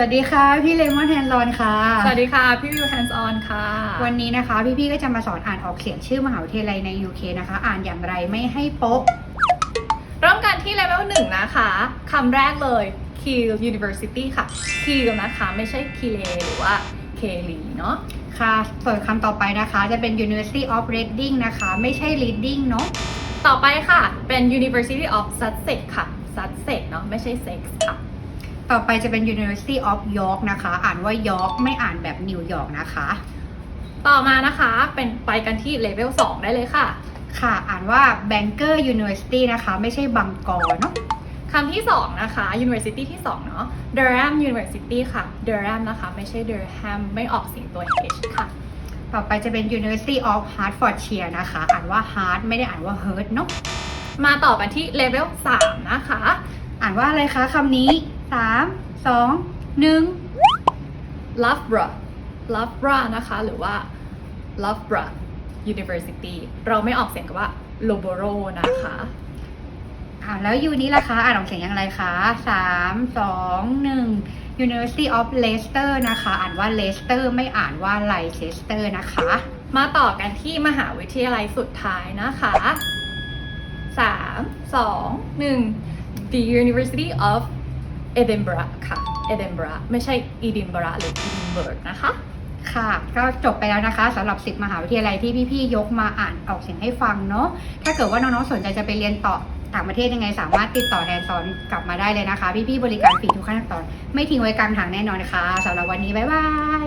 วัสดีค่ะ พี่เลมอนแฮนด์ลอนค่ะ สวัสดีค่ะ พี่วิว hands on ค่ะ วันนี้นะคะ พี่ๆก็จะมาสอนอ่านออกเสียงชื่อมหาวิทยาลัยใน UK นะคะ อ่านอย่างไรไม่ให้โป๊ะเริ่มกันที่ level หนึ่งนะคะคำแรกเลย Kiel University ค่ะ Kiel นะคะไม่ใช่ Kile หรือว่า k e l y เนาะค่ะส่วนคำต่อไปนะคะจะเป็น University of Reading นะคะ ไม่ใช่ Reading เนาะต่อไปค่ะเป็น University of Sussex ค่ะ Sussex เนาะไม่ใช่ sex ค่ะ ต่อไปจะเป็น University of York นะคะ อ่านว่า York ไม่อ่านแบบนิวยอร์กนะคะ ต่อมานะคะเป็นไปกันที่ level 2ได้เลยค่ะ ค่ะ อ่านว่า Banker University นะคะ ไม่ใช่บังกอเนาะคำที่ 2 นะคะ University ที่ 2 เนาะ Durham University ค่ะ Durham นะคะ ไม่ใช่ Durham ไม่ออกเสียงตัว H ค่ะ ต่อไปจะเป็น University of Hertfordshire นะคะ อ่านว่า Hart ไม่ได้อ่านว่า Hurt เนาะมาต่อกันที่ level 3นะคะ อ่านว่าอะไรคะคำนี้ 3 2 1 Loughborough Loughborough นะคะ หรือว่า Loughborough University เราไม่ออกเสียงกับว่า Loughborough นะคะอ่าแล้วยูนี้ล่ะคะ อ่านออกเสียงอย่างไรคะสามสองหนึ่ง University of Leicester นะคะ อ่านว่า Leicester ไม่อ่านว่า Leicester นะคะ มาต่อกันที่มหาวิทยาลัยสุดท้ายนะคะ 3 2 1 The University of เอดินบะระค่ะ เอดินบะระไม่ใช่อีดินบะระหรืออิดินเบิร์กนะคะ ค่ะ ก็จบไปแล้วนะคะสำหรับ 10 มหาวิทยาลัยที่พี่ๆยกมาอ่านออกเสียงให้ฟังเนาะ ถ้าเกิดว่าน้องๆสนใจจะไปเรียนต่อต่างประเทศยังไงสามารถติดต่อแทนสอนกลับมาได้เลยนะคะ พี่ๆบริการฟรีทุกขั้นตอน ไม่ทิ้งไว้กลางทางแน่นอนค่ะสำหรับวันนี้บ๊ายบาย